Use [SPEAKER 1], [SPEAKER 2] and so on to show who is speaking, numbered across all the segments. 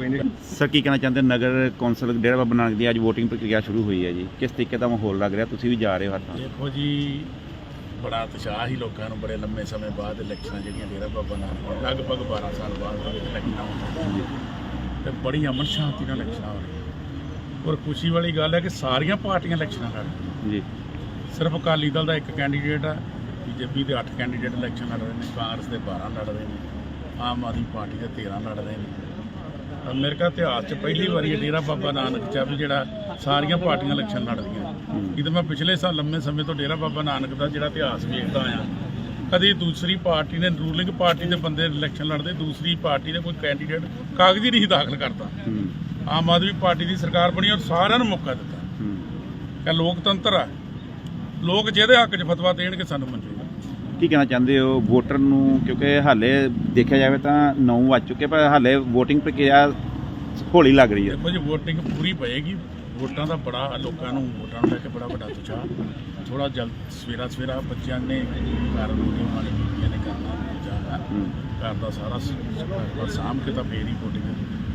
[SPEAKER 1] ਕੋਈ ਨਹੀਂ।
[SPEAKER 2] ਸਰ ਕੀ ਕਹਿਣਾ ਚਾਹੁੰਦੇ ਨਗਰ ਕੌਂਸਲ ਡੇਰਾ ਬਾਬਾ ਨਾਨਕ ਦੀ ਅੱਜ VOTING ਪ੍ਰਕਿਰਿਆ ਸ਼ੁਰੂ ਹੋਈ ਹੈ ਜੀ। ਕਿਸ ਤਰੀਕੇ ਦਾ ਮਾਹੌਲ ਲੱਗ ਰਿਹਾ? ਤੁਸੀਂ ਵੀ ਜਾ ਰਹੇ ਹੋ ਹਰ ਥਾਂ
[SPEAKER 3] ਦੇਖੋ ਜੀ ਬੜਾ ਉਤਸ਼ਾਹ ਹੀ ਲੋਕਾਂ ਨੂੰ ਬੜੇ ਲੰਮੇ ਸਮੇਂ ਬਾਅਦ ਇਲੈਕਸ਼ਨਾਂ ਜਿਹੜੀਆਂ ਡੇਰਾ ਬਾਬਾ ਨਾਨਕ ਲਗਭਗ 12 ਸਾਲ ਬਾਅਦ ਇਲੈਕਸ਼ਨਾਂ ਹੋਣੀਆਂ
[SPEAKER 2] ਜੀ
[SPEAKER 3] ਤੇ ਬੜੀ ਅਮਨ ਸ਼ਾਂਤੀ ਨਾਲ ਇਲੈਕਸ਼ਨਾਂ ਹੋ ਰਹੀਆਂ। ਔਰ ਖੁਸ਼ੀ ਵਾਲੀ ਗੱਲ ਹੈ ਕਿ ਸਾਰੀਆਂ ਪਾਰਟੀਆਂ ਇਲੈਕਸ਼ਨਾਂ ਲੜ ਰਹੀਆਂ।
[SPEAKER 2] ਜੀ।
[SPEAKER 3] ਸਿਰਫ ਅਕਾਲੀ ਦਲ ਦਾ ਇੱਕ ਕੈਂਡੀਡੇਟ ਹੈ ਬੀਜੇਪੀ ਦੇ 8 ਕੈਂਡੀਡੇਟ ਇਲੈਕਸ਼ਨ ਲੜ ਰਹੇ ਨੇ ਕਾਂਗਰਸ ਦੇ 12 ਲੜ ਰਹੇ ਨੇ ਆਮ ਆਦਮੀ ਪਾਰਟੀ ਦੇ 13 ਲੜ ਰਹੇ ਨੇ। ਅਮਰੀਕਾ ਇਤਿਹਾਸ 'ਚ ਪਹਿਲੀ ਵਾਰੀ ਡੇਰਾ ਬਾਬਾ ਨਾਨਕ ਵੀ ਜਿਹੜਾ ਸਾਰੀਆਂ ਪਾਰਟੀਆਂ ਇਲੈਕਸ਼ਨ ਲੜ ਰਹੀਆਂ ਇਹ ਤਾਂ ਮੈਂ ਪਿਛਲੇ ਸਾਲ ਲੰਮੇ ਸਮੇਂ ਤੋਂ ਡੇਰਾ ਬਾਬਾ ਨਾਨਕ ਦਾ ਜਿਹੜਾ ਇਤਿਹਾਸ ਵੇਖਦਾ ਆਇਆ। ਕਦੀ ਦੂਸਰੀ ਪਾਰਟੀ ਨੇ ਰੂਲਿੰਗ ਪਾਰਟੀ ਦੇ ਬੰਦੇ ਇਲੈਕਸ਼ਨ ਲੜਦੇ ਦੂਸਰੀ ਪਾਰਟੀ ਦੇ ਕੋਈ ਕੈਂਡੀਡੇਟ ਕਾਗਜ਼ੀ ਨਹੀਂ ਦਾਖਲ ਕਰਦਾ ਆਮ ਆਦਮੀ ਪਾਰਟੀ ਦੀ ਸਰਕਾਰ ਬਣੀ ਔਰ ਸਾਰਿਆਂ ਨੂੰ ਮੌਕਾ ਦਿੱਤਾ। ਇਹ ਲੋਕਤੰਤਰ ਆ। ਲੋਕ ਜਿਹਦੇ ਹੱਕ 'ਚ ਫਤਵਾ ਦੇਣਗੇ ਸਾਨੂੰ ਮਨਜ਼ੂਰ
[SPEAKER 2] ਕੀ ਕਹਿਣਾ ਚਾਹੁੰਦੇ ਹੋ ਵੋਟਰ ਨੂੰ? ਕਿਉਂਕਿ ਹਾਲੇ ਦੇਖਿਆ ਜਾਵੇ ਤਾਂ 9 ਵੱਜ ਚੁੱਕੇ ਪਰ ਹਾਲੇ VOTING ਪ੍ਰਕਿਰਿਆ ਹੌਲੀ ਲੱਗ ਰਹੀ ਹੈ।
[SPEAKER 3] ਦੇਖੋ ਜੀ VOTING ਪੂਰੀ ਪਏਗੀ। ਵੋਟਾਂ ਦਾ ਬੜਾ ਲੋਕਾਂ ਨੂੰ ਵੋਟਾਂ ਨੂੰ ਲੈ ਕੇ ਬੜਾ ਵੱਡਾ ਉਤਸ਼ਾਹ। ਥੋੜਾ ਜਲਦ ਸਵੇਰਾ ਸਵੇਰਾ ਬੱਚਿਆਂ ਨੇ ਘਰ ਨੂੰ ਉਹਨਾਂ ਨੇ ਨੇ ਕਰਨਾ ਜਾਣਾ।
[SPEAKER 2] ਹੂੰ।
[SPEAKER 3] ਘਰ ਦਾ ਸਾਰਾ ਪਰ ਸਾਂਭ ਕੇ ਤਾਂ ਫੇਰ ਹੀ VOTING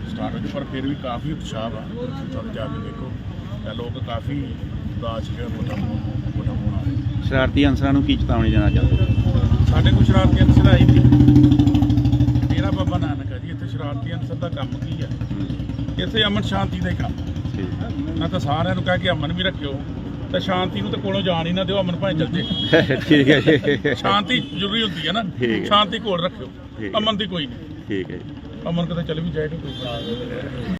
[SPEAKER 3] ਸਟਾਰਟ ਹੋਈ ਪਰ ਫਿਰ ਵੀ ਕਾਫੀ ਉਤਸ਼ਾਹ ਵਾ। ਤੁਸੀਂ ਜਾ ਕੇ ਦੇਖੋ। ਇਹ ਲੋਕ ਕਾਫੀ ਉਦਾਸ ਜਿਹੜੇ ਵੋਟਾਂ ਪਾਉਣ-
[SPEAKER 2] ਸ਼ਰਾਰਤੀ ਅਨਸਰਾਂ ਨੂੰ ਕੀ ਚੇਤਾਵਨੀ ਦੇਣਾ ਚਾਹੁੰਦੇ
[SPEAKER 3] ਸਾਡੇ ਕੋਲ ਸ਼ਰਾਰਤੀ ਅਨਸਰ ਆਈ ਸੀ। ਡੇਰਾ ਬਾਬਾ ਨਾਨਕ ਹੈ ਜੀ ਇੱਥੇ ਸ਼ਰਾਰਤੀ ਅਨਸਰ ਦਾ ਕੰਮ ਕੀ ਹੈ। ਇੱਥੇ ਅਮਨ ਸ਼ਾਂਤੀ ਦਾ ਹੀ ਕੰਮ ਮੈਂ ਤਾਂ ਸਾਰਿਆਂ ਨੂੰ ਕਹਿ ਕੇ ਅਮਨ ਵੀ ਰੱਖਿਓ। ਤੇ ਸ਼ਾਂਤੀ ਨੂੰ ਤੇ ਕੋਲੋਂ ਜਾਣ ਹੀ ਨਾ ਦਿਓ ਅਮਨ ਭਾਵੇਂ ਚੱਲ ਜੇ।
[SPEAKER 2] ਠੀਕ ਹੈ ਜੀ।
[SPEAKER 3] ਸ਼ਾਂਤੀ ਜ਼ਰੂਰੀ ਹੁੰਦੀ ਹੈ ਨਾ। ਸ਼ਾਂਤੀ ਕੋਲ ਰੱਖਿਓ। ਅਮਨ ਦੀ ਕੋਈ ਨਹੀਂ।
[SPEAKER 2] ਠੀਕ ਹੈ
[SPEAKER 3] ਅਮਨ ਕਿਤੇ ਚੱਲ ਵੀ ਜਾਏ ਕੋਈ।